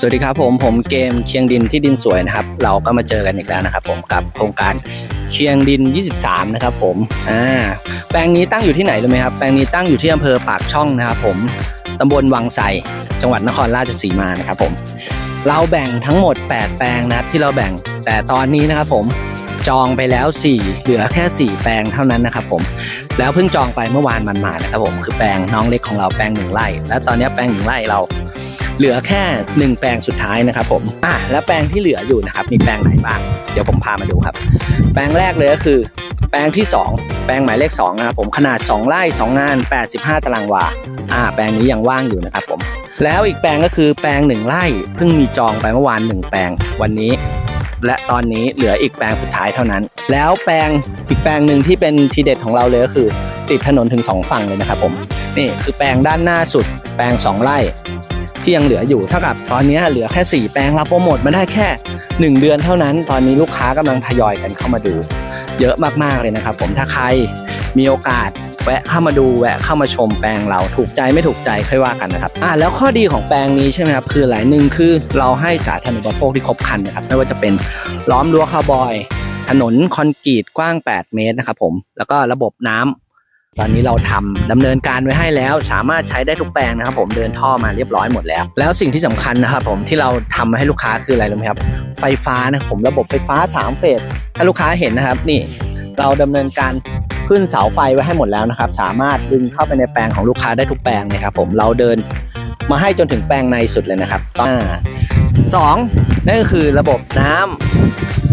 สวัสดีครับผมผมเกมเคียงดินที่ดินสวยนะครับ เราก็มาเจอกันอีกแล้วนะครับ ผมกับโครงการเคียงดิน 23 นะครับ ผมอ่าแปลงนี้ตั้งอยู่ที่ไหนรู้ไหมครับแปลงนี้ตั้งอยู่ที่อำเภอปากช่องนะครับผมตำบลวังไสจังหวัดนครราชสีมานะครับผมเราแบ่งทั้งหมด 8 แปลงนะครับที่เราแบ่งแต่ตอนนี้นะครับผมจองไปแล้ว 4 เหลือแค่ 4 แปลงเท่านั้นนะครับผมแล้วเพิ่งจองไปเมื่อวานมันมานะครับผมคือแปลงน้องเล็กของเราแปลงหนึ่งไร่ และตอนนี้แปลงหนึ่งไร่เรา เหลือแค่หนึ่งแปลงสุดท้ายนะครับผมอะแล้วแปลงที่เหลืออยู่นะครับมีแปลงไหนบ้าง เดี๋ยวผมพามาดูครับ แปลงแรกเลยก็คือ แปลงที่ 2 แปลงหมายเลข2นะครับผมขนาด 2ไร่2งาน 85 ตารางวาอ่าแปลงนี้ยังว่างอยู่นะครับผม แล้วอีกแปลงก็คือแปลง 1 ไร่เพิ่งมีจองไปเมื่อวาน 1 แปลงวันนี้และตอนนี้เหลืออีกแปลงสุดท้ายเท่านั้น แล้วแปลงอีกแปลงหนึ่งที่เป็นทีเด็ดของเราเลยก็คือ ติดถนนถึงสองฝั่งเลยนะครับผม นี่คือแปลงด้านหน้าสุด แปลง 2 ไร่ ที่ยังเหลืออยู่เท่ากับตอนนี้เหลือแค่ 4 แปลงเราโปรโมทมาได้แค่ 1 เดือนเท่านั้น ตอนนี้ลูกค้ากำลังทยอยกันเข้ามาดู เยอะมากๆเลยนะครับ ผมถ้าใครมีโอกาสแวะเข้ามาดูแวะเข้ามาชมแปลงเราถูกใจไม่ถูกใจค่อยว่ากันนะครับอ่าแล้วข้อดีของแปลงนี้ใช่ไหมครับคือหลายหนึ่งคือเราให้สาธารณูปโภคที่ครบครันนะครับไม่ว่าจะเป็นล้อมรั้วคาวบอย ถนนคอนกรีตกว้าง 8 เมตรนะครับผมแล้วก็ระบบน้ำ ตอนนี้เราทำดำเนินการไว้ให้แล้ว สามารถใช้ได้ทุกแปลงนะครับ ผมเดินท่อมาเรียบร้อยหมดแล้ว แล้วสิ่งที่สำคัญนะครับผมที่เราทำมาให้ลูกค้าคืออะไรรู้ไหมครับ ไฟฟ้านะผมระบบไฟฟ้า 3 เฟสถ้าลูกค้าเห็นนะครับนี่เราดำเนินการขึ้นเสาไฟไว้ให้หมดแล้วนะครับ สามารถดึงเข้าไปในแปลงของลูกค้าได้ทุกแปลงเลยครับผมเราเดินมาให้จนถึงแปลงในสุดเลยนะครับต่ออ่าสองนั่นก็คือระบบน้ำ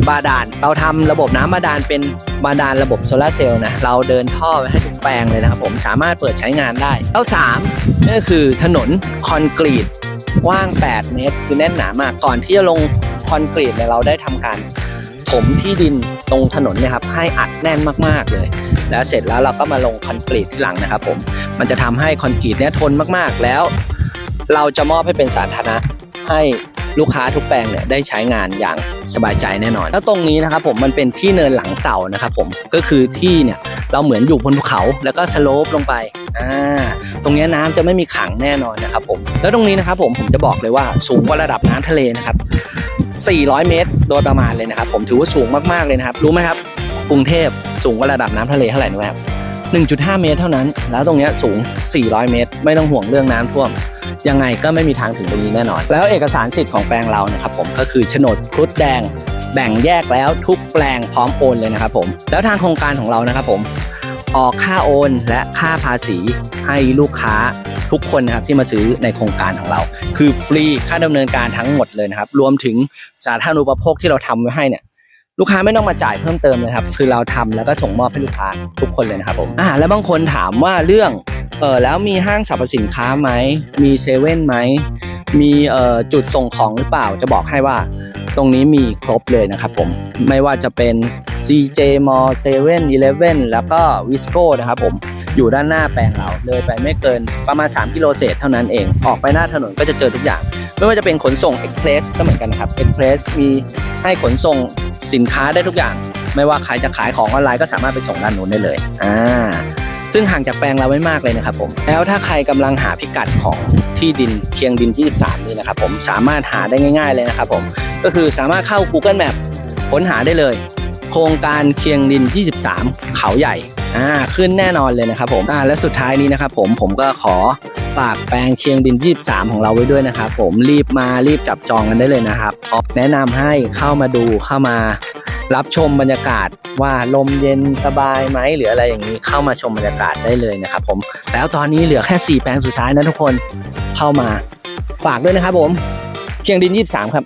บาดาล เราทำระบบน้ำบาดาลเป็นบาดาลระบบโซลาร์เซลล์นะ เราเดินท่อไปให้ทุกแปลงเลยนะครับผม สามารถเปิดใช้งานได้แล้วสามนั่นคือถนนคอนกรีตกว้าง 8 เมตร คือแน่นหนามาก ก่อนที่จะลงคอนกรีตเนี่ยเราได้ทำการถมที่ดินตรงถนนเนี่ยครับให้อัดแน่นมากๆเลย แล้วเสร็จแล้วเราก็มาลงคอนกรีตที่หลังนะครับผม มันจะทำให้คอนกรีตเนี่ยทนมากๆแล้ว เราจะมอบให้เป็นสาธารณะให้ ลูกค้าทุกแปลงเนี่ยได้ใช้งานอย่างสบายใจแน่นอน แล้วตรงนี้นะครับผมมันเป็นที่เนินหลังเต่านะครับผมก็คือที่เนี่ยเราเหมือนอยู่บนภูเขาแล้วก็สโลปลงไปอ่าตรงนี้น้ำจะไม่มีขังแน่นอนนะครับผมแล้วตรงนี้นะครับผมผมจะบอกเลยว่าสูงกว่าระดับน้ำทะเลนะครับ 400 เมตร โดยประมาณเลยนะครับ ผมถือว่าสูงมากๆเลยนะครับ รู้ไหมครับกรุงเทพสูงกว่าระดับน้ำทะเลเท่าไหร่รู้ไหมครับ 1.5 เมตรเท่านั้น แล้วตรงนี้สูง 400 เมตร ไม่ต้องห่วงเรื่องน้ำท่วม ยังไงก็ไม่มีทางถึงตรงนี้แน่นอน แล้วเอกสารสิทธิ์ของแปลงเรานะครับผมก็คือโฉนดครุฑแดง แบ่งแยกแล้วทุกแปลงพร้อมโอนเลยนะครับผม แล้วทางโครงการของเรานะครับผมออกค่าโอนและค่าภาษีให้ลูกค้าทุกคนนะครับที่มาซื้อในโครงการของเรา คือฟรีค่าดำเนินการทั้งหมดเลยนะครับ รวมถึงสาธารณูปโภคที่เราทำไว้ให้เนี่ย ลูกค้าไม่ต้องมาจ่ายเพิ่มเติมเลยครับ คือเราทำแล้วก็ส่งมอบให้ลูกค้าทุกคนเลยนะครับผมอ่าแล้วบางคนถามว่าเรื่องเออแล้วมีห้างสรรพสินค้าไหมมีเซเว่นไหมมีเอ่อจุดส่งของหรือเปล่าจะบอกให้ว่า ตรงนี้มีครบเลยนะครับผมไม่ว่าจะเป็น CJ Mall 7 Eleven แล้วก็ Visco นะครับผม อยู่ด้านหน้าแปลงเราเลยไปไม่เกินประมาณ 3 กิโลเศษเท่านั้นเอง ออกไปหน้าถนนก็จะเจอทุกอย่าง ไม่ว่าจะเป็นขนส่ง Express ก็เหมือนกันนะครับ Express มีให้ขนส่งสินค้าได้ทุกอย่าง ไม่ว่าใครจะขายของออนไลน์ก็สามารถไปส่งด้านนู้นได้เลยอ่าซึ่งห่างจากแปลงเราไม่มากเลยนะครับผมแล้วถ้าใครกำลังหาพิกัดของที่ดินเคียงดิน23นี่นะครับผมสามารถหาได้ง่าย ๆเลยนะครับผมก็คือสามารถเข้า Google Map ค้นหาได้เลย โครงการเคียงดิน 23 เขาใหญ่ อ่าขึ้นแน่นอนเลยนะครับผมอ่าและสุดท้ายนี้นะครับผมผมก็ขอฝากแปลงเคียงดิน 23 ของเราไว้ด้วยนะครับผมรีบมารีบจับจองกันได้เลยนะครับเพราะแนะนำให้เข้ามาดูเข้ามารับชมบรรยากาศว่าลมเย็นสบายไหมหรืออะไรอย่างนี้เข้ามาชมบรรยากาศได้เลยนะครับผมแล้วตอนนี้เหลือแค่ 4 แปลงสุดท้ายนะทุกคนเข้ามาฝากด้วยนะครับผมเคียงดิน 23 ครับ